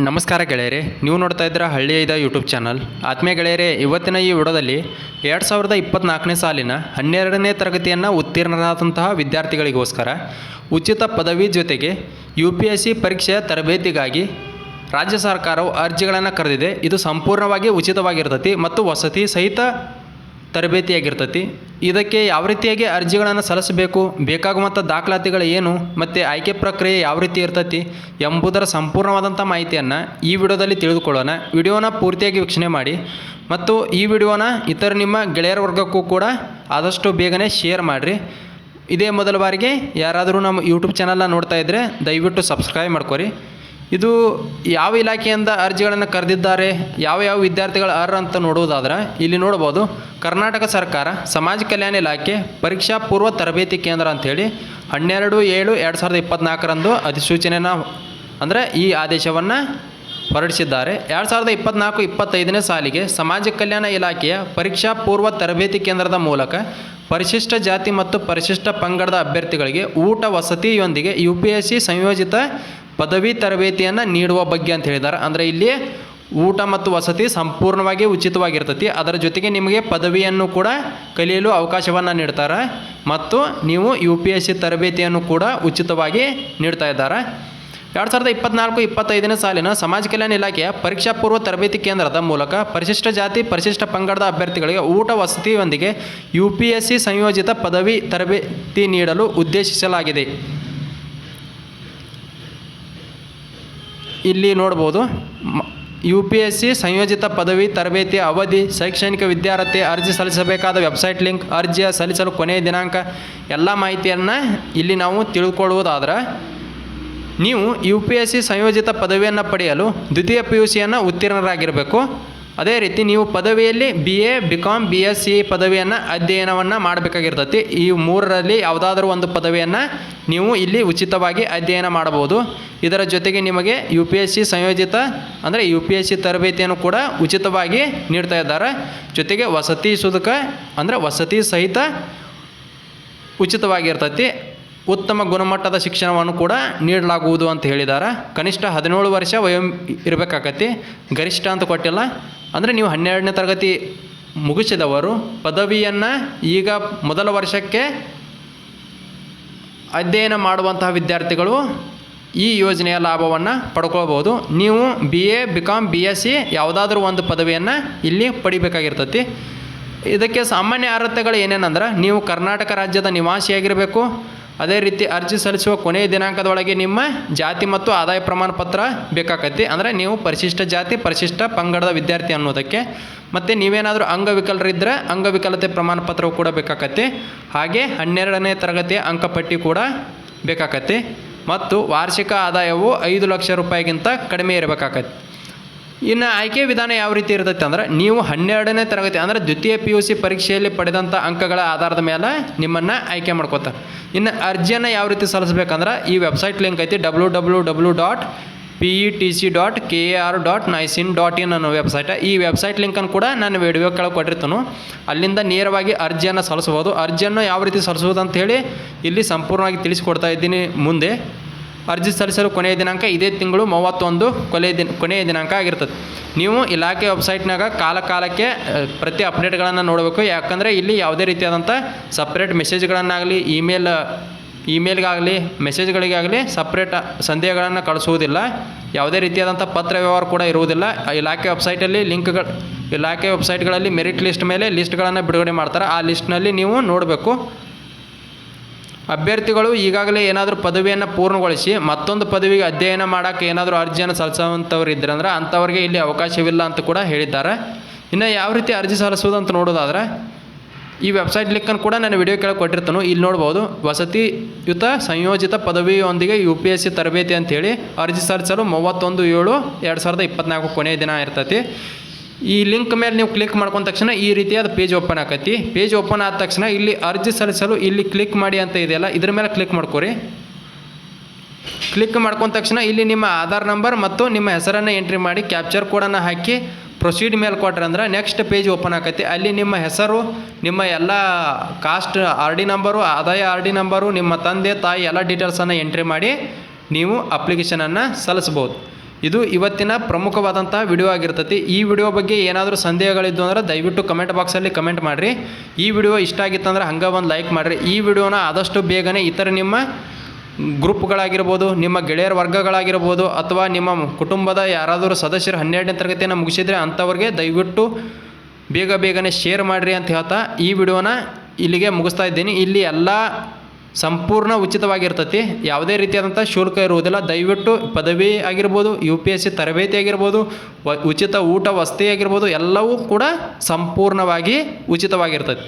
ನಮಸ್ಕಾರ ಗೆಳೆಯರೆ, ನೀವು ನೋಡ್ತಾ ಇದ್ದೀರಾ ಹಳ್ಳಿ ಐದ ಯೂಟ್ಯೂಬ್ ಚಾನಲ್ ಆತ್ಮೀಯ ಗೆಳೆಯರೆ, ಇವತ್ತಿನ ಈ ವಿಡೋದಲ್ಲಿ ಎರಡು ಸಾವಿರದ ಇಪ್ಪತ್ತ್ನಾಲ್ಕನೇ ಸಾಲಿನ ಹನ್ನೆರಡನೇ ತರಗತಿಯನ್ನು ಉತ್ತೀರ್ಣರಾದಂತಹ ವಿದ್ಯಾರ್ಥಿಗಳಿಗೋಸ್ಕರ ಉಚಿತ ಪದವಿ ಜೊತೆಗೆ ಯು ಪಿ ಎಸ್ ಸಿ ಪರೀಕ್ಷೆಯ ತರಬೇತಿಗಾಗಿ ರಾಜ್ಯ ಸರ್ಕಾರವು ಅರ್ಜಿಗಳನ್ನು ಕರೆದಿದೆ. ಇದು ಸಂಪೂರ್ಣವಾಗಿ ಉಚಿತವಾಗಿರ್ತತಿ ಮತ್ತು ವಸತಿ ಸಹಿತ ತರಬೇತಿಯಾಗಿರ್ತೈತಿ. ಇದಕ್ಕೆ ಯಾವ ರೀತಿಯಾಗಿ ಅರ್ಜಿಗಳನ್ನು ಸಲ್ಲಿಸಬೇಕು, ಬೇಕಾಗುವಂಥ ದಾಖಲಾತಿಗಳು ಏನು, ಮತ್ತು ಆಯ್ಕೆ ಪ್ರಕ್ರಿಯೆ ಯಾವ ರೀತಿ ಇರ್ತೈತಿ ಎಂಬುದರ ಸಂಪೂರ್ಣವಾದಂಥ ಮಾಹಿತಿಯನ್ನು ಈ ವಿಡಿಯೋದಲ್ಲಿ ತಿಳಿದುಕೊಳ್ಳೋಣ. ವಿಡಿಯೋನ ಪೂರ್ತಿಯಾಗಿ ವೀಕ್ಷಣೆ ಮಾಡಿ ಮತ್ತು ಈ ವಿಡಿಯೋನ ಇತರ ನಿಮ್ಮ ಗೆಳೆಯರ ವರ್ಗಕ್ಕೂ ಕೂಡ ಆದಷ್ಟು ಬೇಗನೆ ಶೇರ್ ಮಾಡಿರಿ. ಇದೇ ಮೊದಲ ಬಾರಿಗೆ ಯಾರಾದರೂ ನಮ್ಮ ಯೂಟ್ಯೂಬ್ ಚಾನಲ್ನ ನೋಡ್ತಾ ಇದ್ದರೆ ದಯವಿಟ್ಟು ಸಬ್ಸ್ಕ್ರೈಬ್ ಮಾಡ್ಕೊರಿ. ಇದು ಯಾವ ಇಲಾಖೆಯಿಂದ ಅರ್ಜಿಗಳನ್ನು ಕರೆದಿದ್ದಾರೆ, ಯಾವ ಯಾವ ವಿದ್ಯಾರ್ಥಿಗಳು ಅರ್ಹ ಅಂತ ನೋಡುವುದಾದ್ರೆ ಇಲ್ಲಿ ನೋಡ್ಬೋದು ಕರ್ನಾಟಕ ಸರ್ಕಾರ ಸಮಾಜ ಕಲ್ಯಾಣ ಇಲಾಖೆ ಪರೀಕ್ಷಾ ಪೂರ್ವ ತರಬೇತಿ ಕೇಂದ್ರ ಅಂಥೇಳಿ ಹನ್ನೆರಡು ಏಳು ಎರಡು ಸಾವಿರದ ಇಪ್ಪತ್ತ್ನಾಲ್ಕರಂದು ಅಧಿಸೂಚನೆನ ಅಂದರೆ ಈ ಆದೇಶವನ್ನು ಹೊರಡಿಸಿದ್ದಾರೆ. ಎರಡು ಸಾವಿರದ ಇಪ್ಪತ್ನಾಲ್ಕು ಇಪ್ಪತ್ತೈದನೇ ಸಾಲಿಗೆ ಸಮಾಜ ಕಲ್ಯಾಣ ಇಲಾಖೆಯ ಪರೀಕ್ಷಾ ಪೂರ್ವ ತರಬೇತಿ ಕೇಂದ್ರದ ಮೂಲಕ ಪರಿಶಿಷ್ಟ ಜಾತಿ ಮತ್ತು ಪರಿಶಿಷ್ಟ ಪಂಗಡದ ಅಭ್ಯರ್ಥಿಗಳಿಗೆ ಊಟ ವಸತಿಯೊಂದಿಗೆ ಯು ಪಿ ಎಸ್ ಸಿ ಸಂಯೋಜಿತ ಪದವಿ ತರಬೇತಿಯನ್ನು ನೀಡುವ ಬಗ್ಗೆ ಅಂತ ಹೇಳಿದ್ದಾರೆ ಅಂದರೆ ಇಲ್ಲಿ ಊಟ ಮತ್ತು ವಸತಿ ಸಂಪೂರ್ಣವಾಗಿ ಉಚಿತವಾಗಿರ್ತೈತಿ. ಅದರ ಜೊತೆಗೆ ನಿಮಗೆ ಪದವಿಯನ್ನು ಕೂಡ ಕಲಿಯಲು ಅವಕಾಶವನ್ನು ನೀಡ್ತಾರೆ. ಮತ್ತು ನೀವು ಯು ಪಿ ಎಸ್ ಸಿ ತರಬೇತಿಯನ್ನು ಕೂಡ ಉಚಿತವಾಗಿ ನೀಡ್ತಾ ಇದ್ದಾರೆ. ಎರಡು ಸಾವಿರದ ಇಪ್ಪತ್ನಾಲ್ಕು, ಇಪ್ಪತ್ತೈದನೇ ಸಾಲಿನ ಸಮಾಜ ಕಲ್ಯಾಣ ಇಲಾಖೆಯ ಪರೀಕ್ಷಾ ಪೂರ್ವ ತರಬೇತಿ ಕೇಂದ್ರದ ಮೂಲಕ ಪರಿಶಿಷ್ಟ ಜಾತಿ, ಪರಿಶಿಷ್ಟ ಪಂಗಡದ ಅಭ್ಯರ್ಥಿಗಳಿಗೆ ಊಟ ವಸತಿಯೊಂದಿಗೆ ಯು ಪಿ ಎಸ್ ಸಿ ಸಂಯೋಜಿತ ಪದವಿ ತರಬೇತಿ ನೀಡಲು ಉದ್ದೇಶಿಸಲಾಗಿದೆ. ಇಲ್ಲಿ ನೋಡ್ಬೋದು ಯು ಪಿ ಎಸ್ ಸಿ ಸಂಯೋಜಿತ ಪದವಿ, ತರಬೇತಿ, ಅವಧಿ, ಶೈಕ್ಷಣಿಕ ವಿದ್ಯಾರ್ಥಿ ಅರ್ಜಿ ಸಲ್ಲಿಸಬೇಕಾದ ವೆಬ್ಸೈಟ್ ಲಿಂಕ್ ಅರ್ಜಿಯ ಸಲ್ಲಿಸಲು ಕೊನೆಯ ದಿನಾಂಕ, ಎಲ್ಲ ಮಾಹಿತಿಯನ್ನು ಇಲ್ಲಿ ನಾವು ತಿಳ್ಕೊಳ್ಳುವುದಾದ್ರೆ, ನೀವು ಯು ಪಿ ಎಸ್ ಸಿ ಸಂಯೋಜಿತ ಪದವಿಯನ್ನು ಪಡೆಯಲು ದ್ವಿತೀಯ ಪಿ ಯು ಸಿಯನ್ನು ಉತ್ತೀರ್ಣರಾಗಿರಬೇಕು. ಅದೇ ರೀತಿ ನೀವು ಪದವಿಯಲ್ಲಿ B A B Com B S C ಪದವಿಯನ್ನು ಅಧ್ಯಯನವನ್ನು ಮಾಡಬೇಕಾಗಿರ್ತೈತಿ. ಈ ಮೂರರಲ್ಲಿ ಯಾವುದಾದ್ರೂ ಒಂದು ಪದವಿಯನ್ನು ನೀವು ಇಲ್ಲಿ ಉಚಿತವಾಗಿ ಅಧ್ಯಯನ ಮಾಡಬಹುದು. ಇದರ ಜೊತೆಗೆ ನಿಮಗೆ ಯು ಪಿ ಎಸ್ ಸಿ ಸಂಯೋಜಿತ ಅಂದರೆ ಯು ಪಿ ಎಸ್ ಸಿ ತರಬೇತಿಯನ್ನು ಕೂಡ ಉಚಿತವಾಗಿ ನೀಡ್ತಾ ಇದ್ದಾರೆ. ಜೊತೆಗೆ ವಸತಿ ಶುಲ್ಕ ಅಂದರೆ ವಸತಿ ಸಹಿತ ಉಚಿತವಾಗಿರ್ತೈತಿ. ಉತ್ತಮ ಗುಣಮಟ್ಟದ ಶಿಕ್ಷಣವನ್ನು ಕೂಡ ನೀಡಲಾಗುವುದು ಅಂತ ಹೇಳಿದ್ದಾರೆ ಕನಿಷ್ಠ ಹದಿನೇಳು ವರ್ಷ ವಯೋ ಇರಬೇಕಾಗತ್ತೆ. ಗರಿಷ್ಠ ಅಂತ ಕೊಟ್ಟಿಲ್ಲ. ಅಂದರೆ ನೀವು ಹನ್ನೆರಡನೇ ತರಗತಿ ಮುಗಿಸಿದವರು ಪದವಿಯನ್ನು ಈಗ ಮೊದಲ ವರ್ಷಕ್ಕೆ ಅಧ್ಯಯನ ಮಾಡುವಂತಹ ವಿದ್ಯಾರ್ಥಿಗಳು ಈ ಯೋಜನೆಯ ಲಾಭವನ್ನು ಪಡ್ಕೊಳ್ಬೋದು ನೀವು B A B Com B S C ಯಾವುದಾದ್ರೂ ಒಂದು ಪದವಿಯನ್ನು ಇಲ್ಲಿ ಪಡಿಬೇಕಾಗಿರ್ತತಿ. ಇದಕ್ಕೆ ಸಾಮಾನ್ಯ ಅರ್ಹತೆಗಳು ಏನೇನಂದ್ರೆ, ನೀವು ಕರ್ನಾಟಕ ರಾಜ್ಯದ ನಿವಾಸಿಯಾಗಿರಬೇಕು ಅದೇ ರೀತಿ ಅರ್ಜಿ ಸಲ್ಲಿಸುವ ಕೊನೆಯ ದಿನಾಂಕದೊಳಗೆ ನಿಮ್ಮ ಜಾತಿ ಮತ್ತು ಆದಾಯ ಪ್ರಮಾಣ ಪತ್ರ ಬೇಕಾಕತಿ. ಅಂದರೆ ನೀವು ಪರಿಶಿಷ್ಟ ಜಾತಿ, ಪರಿಶಿಷ್ಟ ಪಂಗಡದ ವಿದ್ಯಾರ್ಥಿ ಅನ್ನೋದಕ್ಕೆ. ಮತ್ತು ನೀವೇನಾದರೂ ಅಂಗವಿಕಲರಿದ್ದರೆ ಅಂಗವಿಕಲತೆ ಪ್ರಮಾಣ ಪತ್ರವು ಕೂಡ ಬೇಕಾಕತಿ. ಹಾಗೆ ಹನ್ನೆರಡನೇ ತರಗತಿಯ ಅಂಕಪಟ್ಟಿ ಕೂಡ ಬೇಕಾಕತಿ. ಮತ್ತು ವಾರ್ಷಿಕ ಆದಾಯವು ಐದು ಲಕ್ಷ ರೂಪಾಯಿಗಿಂತ ಕಡಿಮೆ ಇರಬೇಕಾಕತಿ. ಇನ್ನು ಆಯ್ಕೆ ವಿಧಾನ ಯಾವ ರೀತಿ ಇರ್ತೈತೆ ಅಂದ್ರೆ ನೀವು ಹನ್ನೆರಡನೇ ತರಗತಿ ಅಂದರೆ ದ್ವಿತೀಯ ಪಿ ಯು ಸಿ ಪರೀಕ್ಷೆಯಲ್ಲಿ ಪಡೆದಂಥ ಅಂಕಗಳ ಆಧಾರದ ಮೇಲೆ ನಿಮ್ಮನ್ನು ಆಯ್ಕೆ ಮಾಡ್ಕೋತಾರೆ. ಇನ್ನು ಅರ್ಜಿಯನ್ನು ಯಾವ ರೀತಿ ಸಲ್ಲಿಸ್ಬೇಕಂದ್ರೆ ಈ ವೆಬ್ಸೈಟ್ ಲಿಂಕ್ ಐತಿ W W W dot P E T C dot K R dot NIC dot in ಅನ್ನೋ ವೆಬ್ಸೈಟ್ ಈ ವೆಬ್ಸೈಟ್ ಲಿಂಕನ್ನು ಕೂಡ ನಾನು ವಿಡಿಯೋ ಕೆಳಗೆ ಕೊಟ್ಟಿರ್ತಾನು. ಅಲ್ಲಿಂದ ನೇರವಾಗಿ ಅರ್ಜಿಯನ್ನು ಸಲ್ಲಿಸ್ಬೋದು ಅರ್ಜಿಯನ್ನು ಯಾವ ರೀತಿ ಸಲ್ಲಿಸ್ಬೋದು ಅಂತ ಹೇಳಿ ಇಲ್ಲಿ ಸಂಪೂರ್ಣವಾಗಿ ತಿಳಿಸ್ಕೊಡ್ತಾ ಇದ್ದೀನಿ ಮುಂದೆ. ಅರ್ಜಿ ಸಲ್ಲಿಸಲು ಕೊನೆಯ ದಿನಾಂಕ ಇದೇ ತಿಂಗಳು ಮೂವತ್ತೊಂದು ಕೊನೆಯ ದಿನ, ಕೊನೆಯ ದಿನಾಂಕ ಆಗಿರ್ತದೆ. ನೀವು ಇಲಾಖೆ ವೆಬ್ಸೈಟ್ನಾಗ ಕಾಲ ಕಾಲಕ್ಕೆ ಪ್ರತಿ ಅಪ್ಡೇಟ್ಗಳನ್ನು ನೋಡಬೇಕು. ಯಾಕಂದರೆ ಇಲ್ಲಿ ಯಾವುದೇ ರೀತಿಯಾದಂಥ ಸಪ್ರೇಟ್ ಮೆಸೇಜ್ಗಳನ್ನಾಗಲಿ, ಇಮೇಲ್, ಇಮೇಲ್ಗಾಗಲಿ, ಮೆಸೇಜ್ಗಳಿಗಾಗಲಿ ಸಪ್ರೇಟ್ ಸಂದೇಹಗಳನ್ನು ಕಳಿಸುವುದಿಲ್ಲ. ಯಾವುದೇ ರೀತಿಯಾದಂಥ ಪತ್ರ ವ್ಯವಹಾರ ಕೂಡ ಇರುವುದಿಲ್ಲ. ಇಲಾಖೆ ವೆಬ್ಸೈಟಲ್ಲಿ ಲಿಂಕ್ಗಳು, ಇಲಾಖೆ ವೆಬ್ಸೈಟ್ಗಳಲ್ಲಿ ಮೆರಿಟ್ ಲಿಸ್ಟ್ ಮೇಲೆ ಲಿಸ್ಟ್ಗಳನ್ನು ಬಿಡುಗಡೆ ಮಾಡ್ತಾರೆ. ಆ ಲಿಸ್ಟ್ನಲ್ಲಿ ನೀವು ನೋಡಬೇಕು. ಅಭ್ಯರ್ಥಿಗಳು ಈಗಾಗಲೇ ಏನಾದರೂ ಪದವಿಯನ್ನು ಪೂರ್ಣಗೊಳಿಸಿ ಮತ್ತೊಂದು ಪದವಿಗೆ ಅಧ್ಯಯನ ಮಾಡೋಕ್ಕೆ ಏನಾದರೂ ಅರ್ಜಿಯನ್ನು ಸಲ್ಲಿಸುವಂಥವ್ರು ಇದ್ರಂದ್ರೆ ಅಂಥವ್ರಿಗೆ ಇಲ್ಲಿ ಅವಕಾಶವಿಲ್ಲ ಅಂತ ಕೂಡ ಹೇಳಿದ್ದಾರೆ. ಇನ್ನು ಯಾವ ರೀತಿ ಅರ್ಜಿ ಸಲ್ಲಿಸೋದು ಅಂತ ನೋಡೋದಾದ್ರೆ, ಈ ವೆಬ್ಸೈಟ್ ಲಿಂಕನ್ನು ಕೂಡ ನಾನು ವಿಡಿಯೋ ಕೆಳಗೆ ಕೊಟ್ಟಿರ್ತಾನು. ಇಲ್ಲಿ ನೋಡ್ಬೋದು ವಸತಿಯುತ ಸಂಯೋಜಿತ ಪದವಿಯೊಂದಿಗೆ ಯು ಪಿ ಎಸ್ ಸಿ ತರಬೇತಿ ಅಂತೇಳಿ ಅರ್ಜಿ ಸಲ್ಲಿಸಲು ಮೂವತ್ತೊಂದು ಏಳು ಎರಡು ಸಾವಿರದ ಇಪ್ಪತ್ನಾಲ್ಕು ಕೊನೆಯ ದಿನ ಇರ್ತೈತಿ. ಈ ಲಿಂಕ್ ಮೇಲೆ ನೀವು ಕ್ಲಿಕ್ ಮಾಡ್ಕೊಂಡ ತಕ್ಷಣ ಈ ರೀತಿಯಾದ ಪೇಜ್ ಓಪನ್ ಆಕತಿ. ಪೇಜ್ ಓಪನ್ ಆದ ತಕ್ಷಣ ಇಲ್ಲಿ ಅರ್ಜಿ ಸಲ್ಲಿಸಲು ಇಲ್ಲಿ ಕ್ಲಿಕ್ ಮಾಡಿ ಅಂತ ಇದೆಯಲ್ಲ ಇದ್ರ ಮೇಲೆ ಕ್ಲಿಕ್ ಮಾಡ್ಕೊರಿ. ಕ್ಲಿಕ್ ಮಾಡ್ಕೊಂಡ ತಕ್ಷಣ ಇಲ್ಲಿ ನಿಮ್ಮ ಆಧಾರ್ ನಂಬರ್ ಮತ್ತು ನಿಮ್ಮ ಹೆಸರನ್ನು ಎಂಟ್ರಿ ಮಾಡಿ ಕ್ಯಾಪ್ಚರ್ ಕೋಡನ್ನು ಹಾಕಿ ಪ್ರೊಸೀಡ್ ಮೇಲೆ ಕೊಟ್ರೆ ಅಂದ್ರೆ ನೆಕ್ಸ್ಟ್ ಪೇಜ್ ಓಪನ್ ಆಕತಿ. ಅಲ್ಲಿ ನಿಮ್ಮ ಹೆಸರು, ನಿಮ್ಮ ಎಲ್ಲ ಕಾಸ್ಟ್ ಆರ್ ಡಿ ನಂಬರು ಆದಾಯ ಆರ್ ಡಿ ನಂಬರು ನಿಮ್ಮ ತಂದೆ, ತಾಯಿ ಎಲ್ಲ ಡೀಟೇಲ್ಸನ್ನು ಎಂಟ್ರಿ ಮಾಡಿ ನೀವು ಅಪ್ಲಿಕೇಶನನ್ನು ಸಲ್ಲಿಸ್ಬೋದು ಇದು ಇವತ್ತಿನ ಪ್ರಮುಖವಾದಂಥ ವಿಡಿಯೋ ಆಗಿರ್ತೈತಿ. ಈ ವಿಡಿಯೋ ಬಗ್ಗೆ ಏನಾದರೂ ಸಂದೇಹಗಳಿದ್ದು ಅಂದ್ರೆ ದಯವಿಟ್ಟು ಕಮೆಂಟ್ ಬಾಕ್ಸಲ್ಲಿ ಕಮೆಂಟ್ ಮಾಡಿರಿ. ಈ ವಿಡಿಯೋ ಇಷ್ಟ ಆಗಿತ್ತಂದ್ರೆ ಹಂಗೆ ಒಂದು ಲೈಕ್ ಮಾಡಿರಿ. ಈ ವಿಡಿಯೋನ ಆದಷ್ಟು ಬೇಗನೆ ಇತರ ನಿಮ್ಮ ಗ್ರೂಪ್ಗಳಾಗಿರ್ಬೋದು, ನಿಮ್ಮ ಗೆಳೆಯರ ವರ್ಗಗಳಾಗಿರ್ಬೋದು, ಅಥವಾ ನಿಮ್ಮ ಕುಟುಂಬದ ಯಾರಾದರೂ ಸದಸ್ಯರು ಹನ್ನೆರಡನೇ ತರಗತಿಯನ್ನು ಮುಗಿಸಿದರೆ ಅಂಥವ್ರಿಗೆ ದಯವಿಟ್ಟು ಬೇಗ ಬೇಗನೆ ಶೇರ್ ಮಾಡಿರಿ ಅಂತ ಹೇಳ್ತಾ ಈ ವಿಡಿಯೋನ ಇಲ್ಲಿಗೆ ಮುಗಿಸ್ತಾ ಇದ್ದೀನಿ. ಇಲ್ಲಿ ಎಲ್ಲ ಸಂಪೂರ್ಣ ಉಚಿತವಾಗಿರ್ತತಿ. ಯಾವುದೇ ರೀತಿಯಾದಂಥ ಶುಲ್ಕ ಇರುವುದಿಲ್ಲ. ದಯವಿಟ್ಟು ಪದವಿ ಆಗಿರ್ಬೋದು ಯು ಪಿ ಎಸ್ ಸಿ ತರಬೇತಿ ಆಗಿರ್ಬೋದು ಉಚಿತ ಊಟ ವಸತಿ ಆಗಿರ್ಬೋದು, ಎಲ್ಲವೂ ಕೂಡ ಸಂಪೂರ್ಣವಾಗಿ ಉಚಿತವಾಗಿರ್ತೈತಿ.